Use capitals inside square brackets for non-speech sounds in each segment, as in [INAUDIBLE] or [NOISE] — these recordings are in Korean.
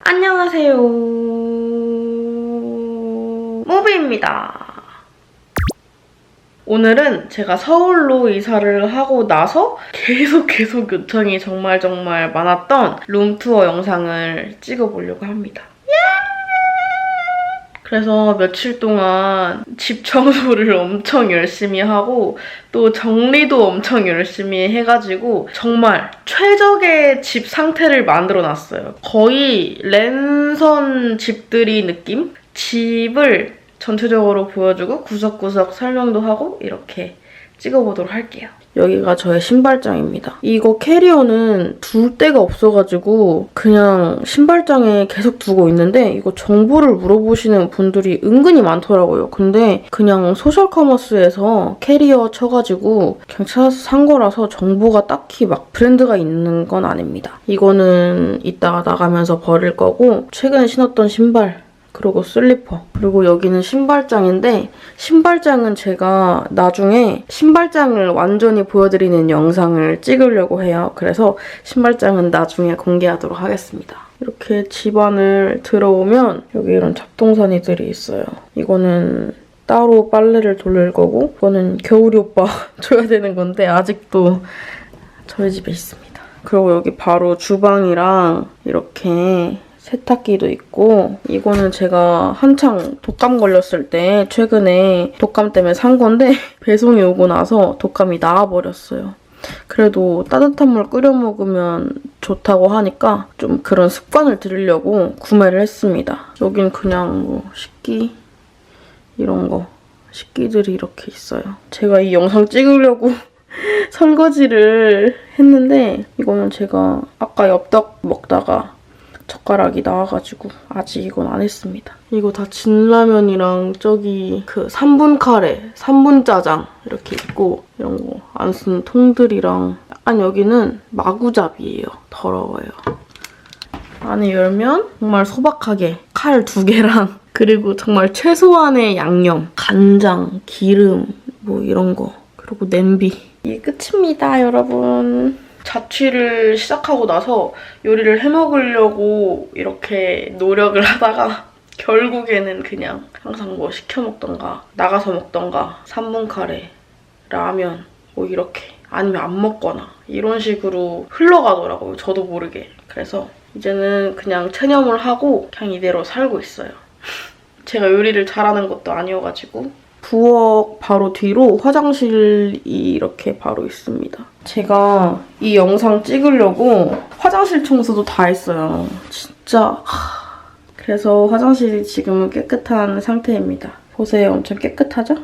안녕하세요. 모비입니다. 오늘은 제가 서울로 이사를 하고 나서 계속 계속 요청이 정말 정말 많았던 룸투어 영상을 찍어보려고 합니다. 그래서 며칠 동안 집 청소를 [LAUGHS] 엄청 열심히 하고 또 정리도 엄청 열심히 해가지고 정말 최적의 집 상태를 만들어 놨어요. 거의 랜선 집들이 느낌? 집을 전체적으로 보여주고 구석구석 설명도 하고 이렇게 찍어보도록 할게요. 여기가 저의 신발장입니다. 이거 캐리어는 둘 데가 없어가지고 그냥 신발장에 계속 두고 있는데 이거 정보를 물어보시는 분들이 은근히 많더라고요. 근데 그냥 소셜 커머스에서 캐리어 쳐가지고 그냥 찾아서 산 거라서 정보가 딱히 막 브랜드가 있는 건 아닙니다. 이거는 이따가 나가면서 버릴 거고 최근에 신었던 신발 그리고 슬리퍼. 그리고 여기는 신발장인데 신발장은 제가 나중에 신발장을 완전히 보여드리는 영상을 찍으려고 해요. 그래서 신발장은 나중에 공개하도록 하겠습니다. 이렇게 집안을 들어오면 여기 이런 잡동사니들이 있어요. 이거는 따로 빨래를 돌릴 거고 이거는 겨울이 오빠 [LAUGHS] 줘야 되는 건데 아직도 저희 집에 있습니다. 그리고 여기 바로 주방이랑 이렇게 세탁기도 있고 이거는 제가 한창 독감 걸렸을 때 최근에 독감 때문에 산 건데 [LAUGHS] 배송이 오고 나서 독감이 나와버렸어요. 그래도 따뜻한 물 끓여 먹으면 좋다고 하니까 좀 그런 습관을 들이려고 구매를 했습니다. 여긴 그냥 뭐 식기 이런 거 식기들이 이렇게 있어요. 제가 이 영상 찍으려고 [LAUGHS] 설거지를 했는데 이거는 제가 아까 엽떡 먹다가 젓가락이 나와가지고 아직 이건 안 했습니다. 이거 다 진라면이랑 저기 그 3분 카레, 3분 짜장 이렇게 있고 이런 거안쓴 통들이랑 약간 여기는 마구잡이에요. 더러워요. 안에 열면 정말 소박하게 칼 두 개랑 [LAUGHS] 그리고 정말 최소한의 양념, 간장, 기름 뭐 이런 거 그리고 냄비 이게 끝입니다 여러분. 자취를 시작하고 나서 요리를 해먹으려고 이렇게 노력을 하다가 [LAUGHS] 결국에는 그냥 항상 뭐 시켜 먹던가 나가서 먹던가 3분 카레, 라면 뭐 이렇게 아니면 안 먹거나 이런 식으로 흘러가더라고요. 저도 모르게. 그래서 이제는 그냥 체념을 하고 그냥 이대로 살고 있어요. [LAUGHS] 제가 요리를 잘하는 것도 아니어가지고 부엌 바로 뒤로 화장실이 이렇게 바로 있습니다. 제가 이 영상 찍으려고 화장실 청소도 다 했어요. 진짜 하... 그래서 화장실이 지금은 깨끗한 상태입니다. 보세요. 엄청 깨끗하죠?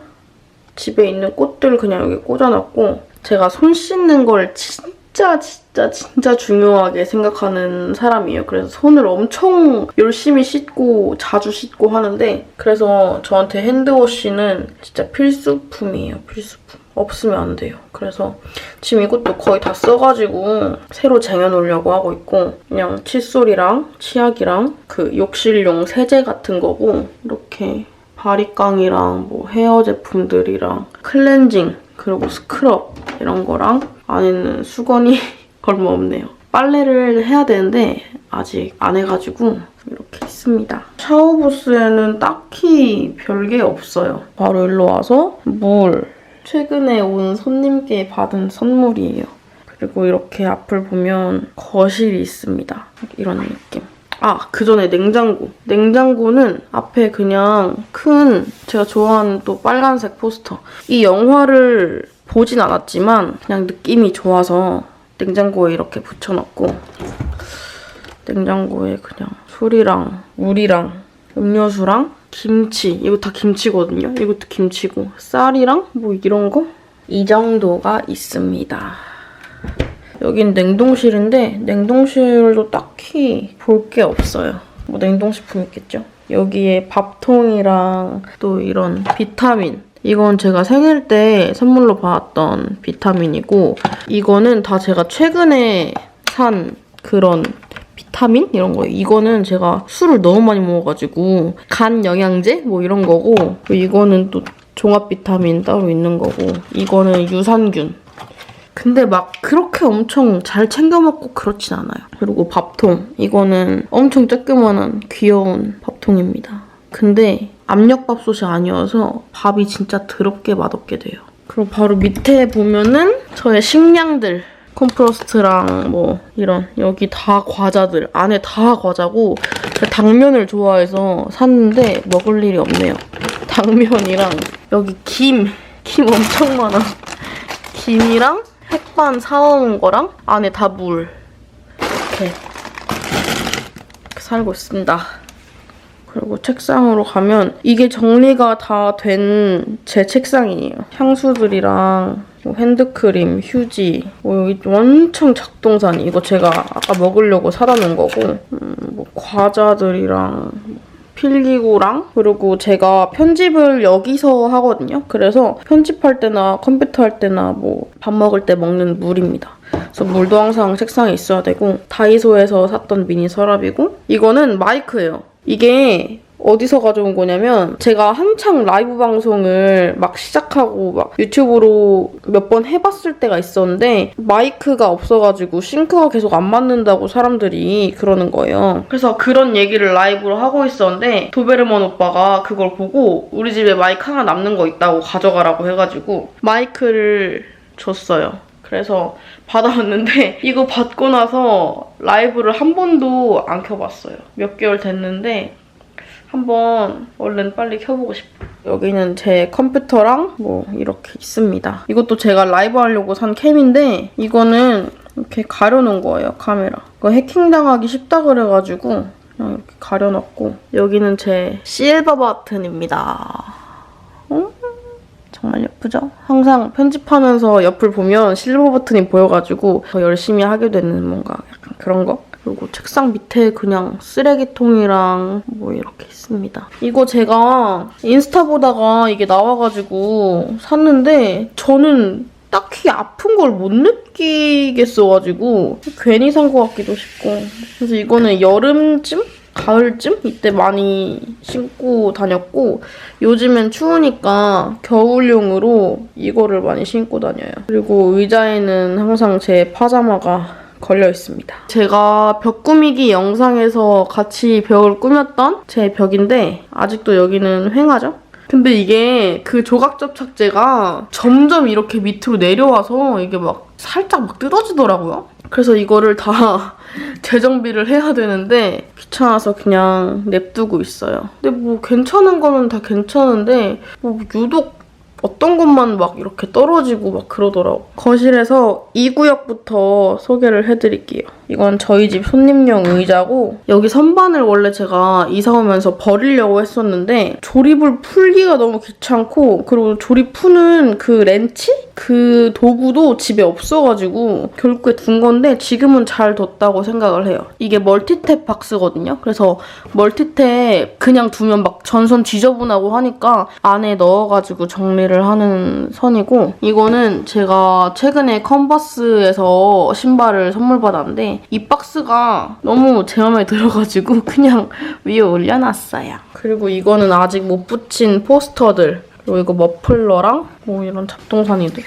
집에 있는 꽃들 그냥 여기 꽂아놨고 제가 손 씻는 걸 진짜 진짜 진짜 중요하게 생각하는 사람이에요. 그래서 손을 엄청 열심히 씻고 자주 씻고 하는데 그래서 저한테 핸드워시는 진짜 필수품이에요. 필수품. 없으면 안 돼요. 그래서 지금 이것도 거의 다 써가지고 새로 쟁여놓으려고 하고 있고 그냥 칫솔이랑 치약이랑 그 욕실용 세제 같은 거고 이렇게 바리깡이랑 뭐 헤어 제품들이랑 클렌징 그리고 스크럽 이런 거랑 안에는 수건이 [LAUGHS] 얼마 없네요. 빨래를 해야 되는데 아직 안 해가지고 이렇게 있습니다. 샤워부스에는 딱히 별게 없어요. 바로 일로 와서 물. 최근에 온 손님께 받은 선물이에요. 그리고 이렇게 앞을 보면 거실이 있습니다. 이런 느낌. 아, 그 전에 냉장고. 냉장고는 앞에 그냥 큰 제가 좋아하는 또 빨간색 포스터. 이 영화를 보진 않았지만 그냥 느낌이 좋아서 냉장고에 이렇게 붙여놨고 냉장고에 그냥 술이랑 물이랑 음료수랑 김치. 이거 다 김치거든요. 이것도 김치고 쌀이랑 뭐 이런 거? 이 정도가 있습니다. 여긴 냉동실인데 냉동실도 딱히 볼 게 없어요. 뭐 냉동식품 있겠죠? 여기에 밥통이랑 또 이런 비타민. 이건 제가 생일 때 선물로 받았던 비타민이고 이거는 다 제가 최근에 산 그런 비타민? 이런 거 이거는 제가 술을 너무 많이 먹어가지고 간 영양제? 뭐 이런 거고 이거는 또 종합 비타민 따로 있는 거고 이거는 유산균 근데 막 그렇게 엄청 잘 챙겨 먹고 그렇진 않아요. 그리고 밥통. 이거는 엄청 쬐끄만한 귀여운 밥통입니다. 근데 압력밥솥이 아니어서 밥이 진짜 더럽게 맛없게 돼요. 그리고 바로 밑에 보면은 저의 식량들. 콤프로스트랑 뭐 이런 여기 다 과자들 안에 다 과자고 당면을 좋아해서 샀는데 먹을 일이 없네요. 당면이랑 여기 김, 김 엄청 많아. 김이랑 햇반 사온 거랑 안에 다 물. 이렇게, 이렇게 살고 있습니다. 그리고 책상으로 가면 이게 정리가 다 된 제 책상이에요. 향수들이랑 뭐 핸드크림, 휴지, 뭐 여기 엄청 작동산 이거 제가 아까 먹으려고 사다 놓은 거고 음, 뭐 과자들이랑 필기구랑 그리고 제가 편집을 여기서 하거든요. 그래서 편집할 때나 컴퓨터 할 때나 뭐 밥 먹을 때 먹는 물입니다. 그래서 물도 항상 책상에 있어야 되고 다이소에서 샀던 미니 서랍이고 이거는 마이크예요. 이게 어디서 가져온 거냐면 제가 한창 라이브 방송을 막 시작하고 막 유튜브로 몇 번 해봤을 때가 있었는데 마이크가 없어가지고 싱크가 계속 안 맞는다고 사람들이 그러는 거예요. 그래서 그런 얘기를 라이브로 하고 있었는데 도베르먼 오빠가 그걸 보고 우리 집에 마이크 하나 남는 거 있다고 가져가라고 해가지고 마이크를 줬어요. 그래서 받아왔는데 [LAUGHS] 이거 받고 나서 라이브를 한 번도 안 켜봤어요. 몇 개월 됐는데 한번 얼른 빨리 켜보고 싶어요. 여기는 제 컴퓨터랑 뭐 이렇게 있습니다. 이것도 제가 라이브 하려고 산 캠인데 이거는 이렇게 가려놓은 거예요, 카메라. 이거 해킹당하기 쉽다 그래가지고 그냥 이렇게 가려놨고 여기는 제 실버 버튼입니다. 음, 정말 예쁘죠? 항상 편집하면서 옆을 보면 실버 버튼이 보여가지고 더 열심히 하게 되는 뭔가 약간 그런 거. 그리고 책상 밑에 그냥 쓰레기통이랑 뭐 이렇게 있습니다. 이거 제가 인스타 보다가 이게 나와가지고 샀는데 저는 딱히 아픈 걸 못 느끼겠어가지고 괜히 산 것 같기도 싶고 그래서 이거는 여름쯤? 가을쯤? 이때 많이 신고 다녔고 요즘엔 추우니까 겨울용으로 이거를 많이 신고 다녀요. 그리고 의자에는 항상 제 파자마가 걸려 있습니다. 제가 벽 꾸미기 영상에서 같이 벽을 꾸몄던 제 벽인데 아직도 여기는 횡하죠? 근데 이게 그 조각 접착제가 점점 이렇게 밑으로 내려와서 이게 막 살짝 막 뜯어지더라고요. 그래서 이거를 다 [LAUGHS] 재정비를 해야 되는데 귀찮아서 그냥 냅두고 있어요. 근데 뭐 괜찮은 거는 다 괜찮은데 뭐 유독 어떤 것만 막 이렇게 떨어지고 막 그러더라고. 거실에서 이 구역부터 소개를 해드릴게요. 이건 저희 집 손님용 의자고 여기 선반을 원래 제가 이사 오면서 버리려고 했었는데 조립을 풀기가 너무 귀찮고 그리고 조립 푸는 그 렌치? 그 도구도 집에 없어가지고 결국에 둔 건데 지금은 잘 뒀다고 생각을 해요. 이게 멀티탭 박스거든요. 그래서 멀티탭 그냥 두면 막 전선 지저분하고 하니까 안에 넣어가지고 정리를 하는 선이고 이거는 제가 최근에 컨버스에서 신발을 선물 받았는데 이 박스가 너무 제 마음에 들어가지고 [LAUGHS] 그냥 위에 올려놨어요. 그리고 이거는 아직 못 붙인 포스터들 그리고 이거 머플러랑 뭐 이런 잡동사니들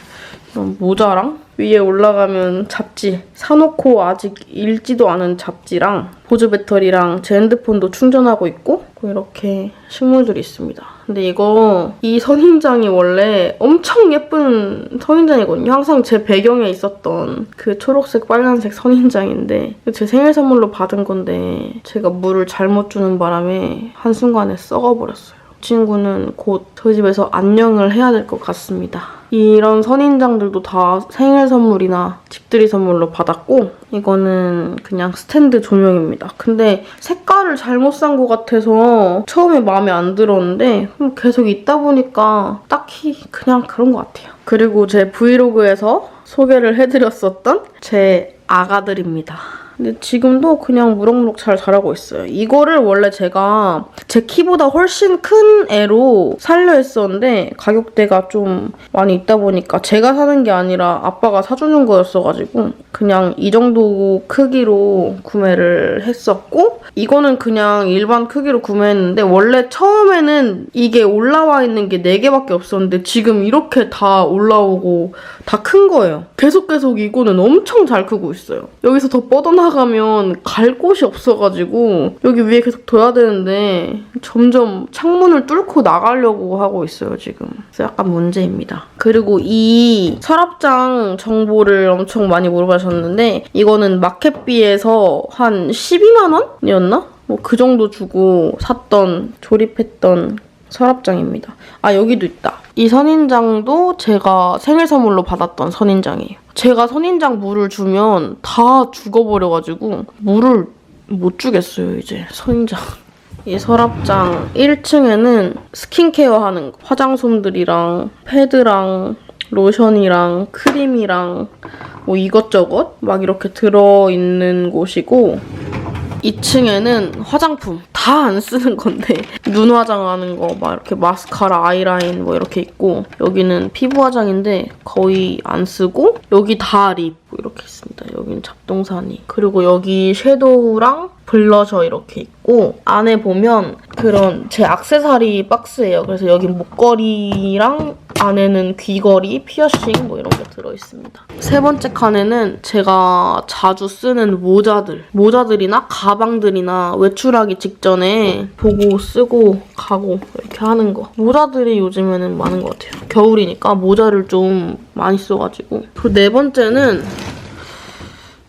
이런 모자랑 위에 올라가면 잡지 사놓고 아직 읽지도 않은 잡지랑 보조 배터리랑 제 핸드폰도 충전하고 있고 그리고 이렇게 식물들이 있습니다. 근데 이거 이 선인장이 원래 엄청 예쁜 선인장이거든요. 항상 제 배경에 있었던 그 초록색 빨간색 선인장인데 제 생일 선물로 받은 건데 제가 물을 잘못 주는 바람에 한순간에 썩어버렸어요. 친구는 곧 저희 집에서 안녕을 해야 될 것 같습니다. 이런 선인장들도 다 생일 선물이나 집들이 선물로 받았고 이거는 그냥 스탠드 조명입니다. 근데 색깔을 잘못 산 것 같아서 처음에 마음에 안 들었는데 계속 있다 보니까 딱히 그냥 그런 것 같아요. 그리고 제 브이로그에서 소개를 해드렸었던 제 아가들입니다. 근데 지금도 그냥 무럭무럭 잘 자라고 있어요. 이거를 원래 제가 제 키보다 훨씬 큰 애로 살려 했었는데 가격대가 좀 많이 있다 보니까 제가 사는 게 아니라 아빠가 사주는 거였어가지고 그냥 이 정도 크기로 구매를 했었고 이거는 그냥 일반 크기로 구매했는데 원래 처음에는 이게 올라와 있는 게 4개밖에 없었는데 지금 이렇게 다 올라오고 다 큰 거예요. 계속 계속 이거는 엄청 잘 크고 있어요. 여기서 더 뻗어나 가면 갈 곳이 없어가지고 여기 위에 계속 둬야 되는데 점점 창문을 뚫고 나가려고 하고 있어요 지금. 그래서 약간 문제입니다. 그리고 이 서랍장 정보를 엄청 많이 물어보셨는데 이거는 마켓비에서 한 12만 원이었나? 뭐 그 정도 주고 샀던 조립했던 서랍장입니다. 아 여기도 있다. 이 선인장도 제가 생일 선물로 받았던 선인장이에요. 제가 선인장 물을 주면 다 죽어버려가지고 물을 못 주겠어요 이제 선인장. 이 서랍장 1층에는 스킨케어 하는 거, 화장솜들이랑 패드랑 로션이랑 크림이랑 뭐 이것저것 막 이렇게 들어있는 곳이고 2층에는 화장품 다 안 쓰는 건데 [LAUGHS] 눈 화장하는 거 막 이렇게 마스카라, 아이라인 뭐 이렇게 있고 여기는 피부 화장인데 거의 안 쓰고 여기 다 립 이렇게 있습니다. 여기는 잡동사니 그리고 여기 섀도우랑 블러셔 이렇게 있고 안에 보면 그런 제 액세서리 박스예요. 그래서 여기 목걸이랑 안에는 귀걸이, 피어싱 뭐 이런 게 들어있습니다. 세 번째 칸에는 제가 자주 쓰는 모자들, 모자들이나 가방들이나 외출하기 직전에 보고 쓰고 가고 이렇게 하는 거. 모자들이 요즘에는 많은 것 같아요. 겨울이니까 모자를 좀 많이 써가지고. 그리고 네 번째는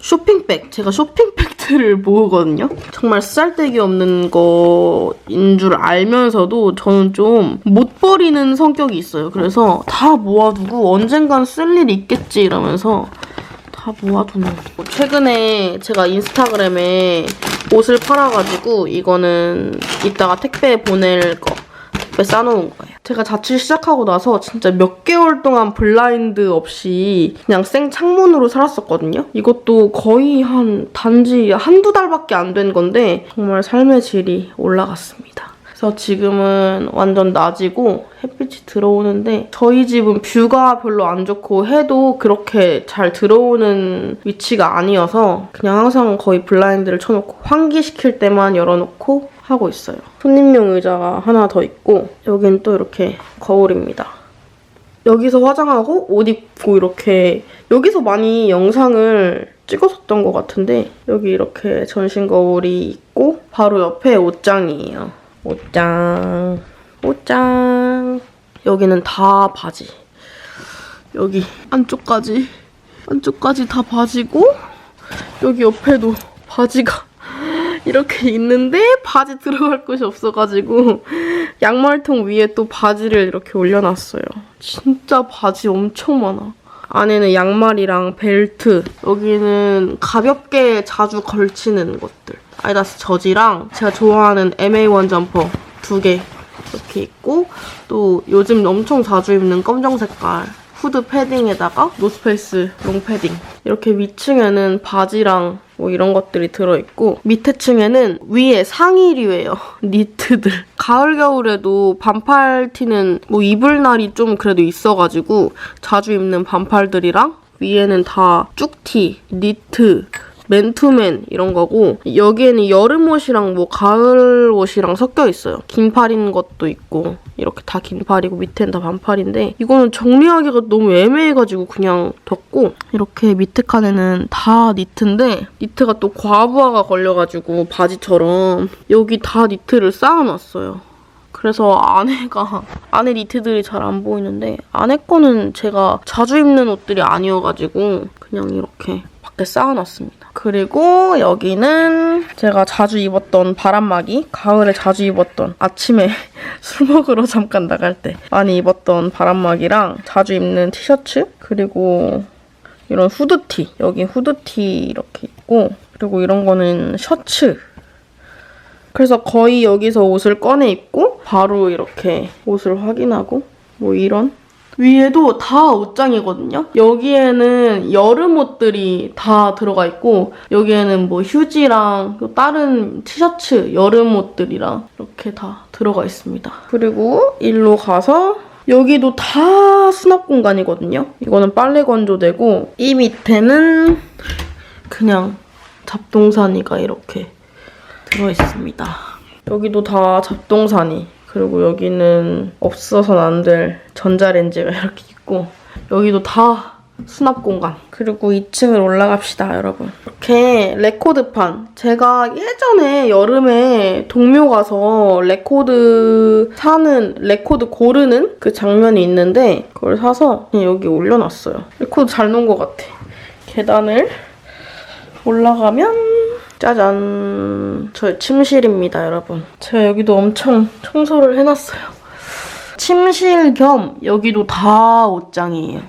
쇼핑백. 제가 쇼핑백들을 [LAUGHS] 모으거든요. 정말 쓰잘데기 없는 거인 줄 알면서도 저는 좀 못 버리는 성격이 있어요. 그래서 다 모아두고 언젠간 쓸 일이 있겠지 이러면서 다 모아두는. 최근에 제가 인스타그램에 옷을 팔아가지고 이거는 이따가 택배 보낼 거. 택배 싸놓은 거예요. 제가 자취 시작하고 나서 진짜 몇 개월 동안 블라인드 없이 그냥 생 창문으로 살았었거든요. 이것도 거의 한 단지 한두 달밖에 안 된 건데 정말 삶의 질이 올라갔습니다. 그래서 지금은 완전 낮이고 햇빛이 들어오는데 저희 집은 뷰가 별로 안 좋고 해도 그렇게 잘 들어오는 위치가 아니어서 그냥 항상 거의 블라인드를 쳐놓고 환기시킬 때만 열어놓고 하고 있어요. 손님용 의자가 하나 더 있고 여긴 또 이렇게 거울입니다. 여기서 화장하고 옷 입고 이렇게 여기서 많이 영상을 찍었었던 것 같은데 여기 이렇게 전신 거울이 있고 바로 옆에 옷장이에요. 옷장, 옷장. 여기는 다 바지. 여기 안쪽까지, 안쪽까지 다 바지고 여기 옆에도 바지가 이렇게 있는데 바지 들어갈 곳이 없어가지고 양말통 위에 또 바지를 이렇게 올려놨어요. 진짜 바지 엄청 많아. 안에는 양말이랑 벨트, 여기는 가볍게 자주 걸치는 것들. 아이다스 저지랑 제가 좋아하는 MA1 점퍼 두 개 이렇게 있고 또 요즘 엄청 자주 입는 검정 색깔 후드 패딩에다가 노스페이스 롱 패딩 이렇게 위층에는 바지랑 뭐 이런 것들이 들어있고 밑에 층에는 위에 상의류예요. [LAUGHS] 니트들. 가을 겨울에도 반팔 티는 뭐 입을 날이 좀 그래도 있어가지고 자주 입는 반팔들이랑 위에는 다 쭉티 니트 맨투맨 이런 거고 여기에는 여름 옷이랑 뭐 가을 옷이랑 섞여 있어요. 긴팔인 것도 있고 이렇게 다 긴팔이고 밑에는 다 반팔인데 이거는 정리하기가 너무 애매해가지고 그냥 뒀고 이렇게 밑에 칸에는 다 니트인데 니트가 또 과부하가 걸려가지고 바지처럼 여기 다 니트를 쌓아놨어요. 그래서 안에가 안에 니트들이 잘 안 보이는데 안에 거는 제가 자주 입는 옷들이 아니어가지고 그냥 이렇게 밖에 쌓아놨습니다. 그리고 여기는 제가 자주 입었던 바람막이 가을에 자주 입었던 아침에 [LAUGHS] 술 먹으러 잠깐 나갈 때 많이 입었던 바람막이랑 자주 입는 티셔츠 그리고 이런 후드티 여기 후드티 이렇게 있고 그리고 이런 거는 셔츠 그래서 거의 여기서 옷을 꺼내 입고 바로 이렇게 옷을 확인하고 뭐 이런 위에도 다 옷장이거든요. 여기에는 여름 옷들이 다 들어가 있고 여기에는 뭐 휴지랑 또 다른 티셔츠 여름 옷들이랑 이렇게 다 들어가 있습니다. 그리고 일로 가서 여기도 다 수납 공간이거든요. 이거는 빨래 건조대고 이 밑에는 그냥 잡동사니가 이렇게 들어있습니다. 여기도 다 잡동사니 그리고 여기는 없어서는 안 될 전자레인지가 이렇게 있고 여기도 다 수납 공간. 그리고 2층을 올라갑시다, 여러분. 이렇게 레코드판. 제가 예전에 여름에 동묘 가서 레코드 사는, 레코드 고르는 그 장면이 있는데 그걸 사서 여기 올려놨어요. 레코드 잘 놓은 것 같아. 계단을 올라가면 짜잔. 저의 침실입니다, 여러분. 제가 여기도 엄청 청소를 해놨어요. 침실 겸 여기도 다 옷장이에요.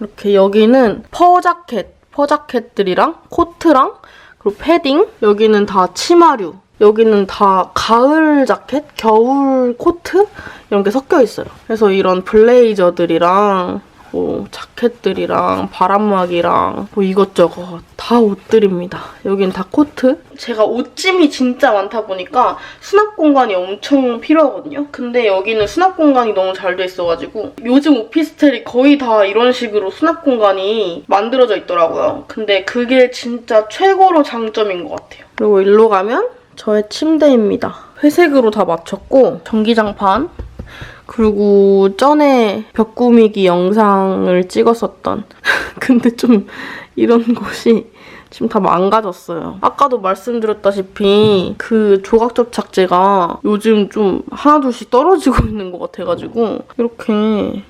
이렇게 여기는 퍼 자켓, 퍼 자켓들이랑 코트랑 그리고 패딩 여기는 다 치마류 여기는 다 가을 자켓, 겨울 코트 이런 게 섞여 있어요. 그래서 이런 블레이저들이랑 뭐 자켓들이랑 바람막이랑 뭐 이것저것 다 옷들입니다. 여긴 다 코트. 제가 옷짐이 진짜 많다 보니까 수납 공간이 엄청 필요하거든요. 근데 여기는 수납 공간이 너무 잘 돼 있어가지고 요즘 오피스텔이 거의 다 이런 식으로 수납 공간이 만들어져 있더라고요. 근데 그게 진짜 최고로 장점인 것 같아요. 그리고 일로 가면 저의 침대입니다. 회색으로 다 맞췄고 전기장판 그리고 전에 벽 꾸미기 영상을 찍었었던 [LAUGHS] 근데 좀 이런 곳이 지금 다 망가졌어요. 아까도 말씀드렸다시피 그 조각 접 착제가 요즘 좀 하나둘씩 떨어지고 [LAUGHS] 있는 것 같아가지고 이렇게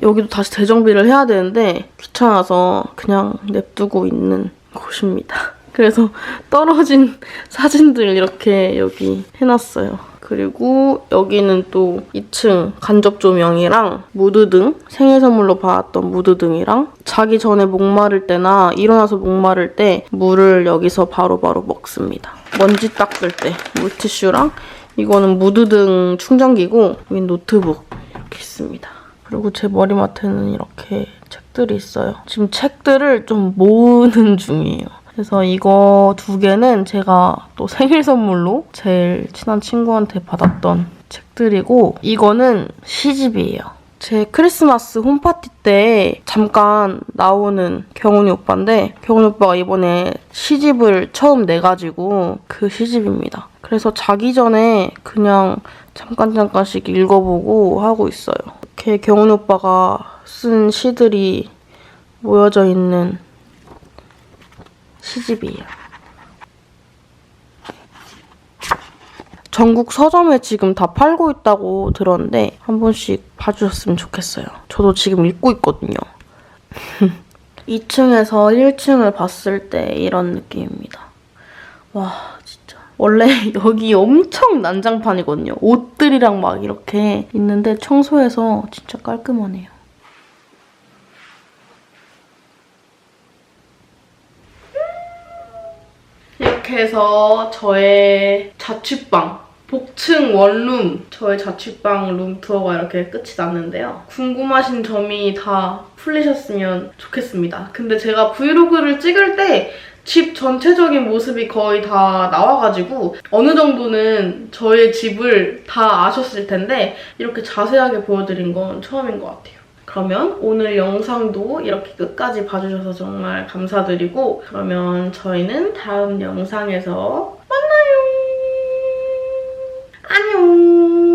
여기도 다시 재정비를 해야 되는데 귀찮아서 그냥 냅두고 있는 곳입니다. [LAUGHS] 그래서 떨어진 사진들 이렇게 여기 해놨어요. 그리고 여기는 또 2층 간접 조명이랑 무드등, 생일 선물로 받았던 무드등이랑 자기 전에 목마를 때나 일어나서 목마를 때 물을 여기서 바로바로 먹습니다. 먼지 닦을 때 물티슈랑 이거는 무드등 충전기고 여기 노트북 이렇게 있습니다. 그리고 제 머리맡에는 이렇게 책들이 있어요. 지금 책들을 좀 모으는 중이에요. 그래서 이거 두 개는 제가 또 생일 선물로 제일 친한 친구한테 받았던 책들이고 이거는 시집이에요. 제 크리스마스 홈파티 때 잠깐 나오는 경훈이 오빠인데 경훈이 오빠가 이번에 시집을 처음 내가지고 그 시집입니다. 그래서 자기 전에 그냥 잠깐 잠깐씩 읽어보고 하고 있어요. 이렇게 경훈이 오빠가 쓴 시들이 모여져 있는 시집이에요. 전국 서점에 지금 다 팔고 있다고 들었는데 한 번씩 봐주셨으면 좋겠어요. 저도 지금 읽고 있거든요. [LAUGHS] 2층에서 1층을 봤을 때 이런 느낌입니다. 와 진짜 원래 [LAUGHS] 여기 엄청 난장판이거든요. 옷들이랑 막 이렇게 있는데 청소해서 진짜 깔끔하네요. 이렇게 해서 저의 자취방 복층 원룸 저의 자취방 룸 투어가 이렇게 끝이 났는데요. 궁금하신 점이 다 풀리셨으면 좋겠습니다. 근데 제가 브이로그를 찍을 때 집 전체적인 모습이 거의 다 나와가지고 어느 정도는 저의 집을 다 아셨을 텐데 이렇게 자세하게 보여드린 건 처음인 것 같아요. 그러면 오늘 영상도 이렇게 끝까지 봐주셔서 정말 감사드리고 그러면 저희는 다음 영상에서 만나요. 안녕.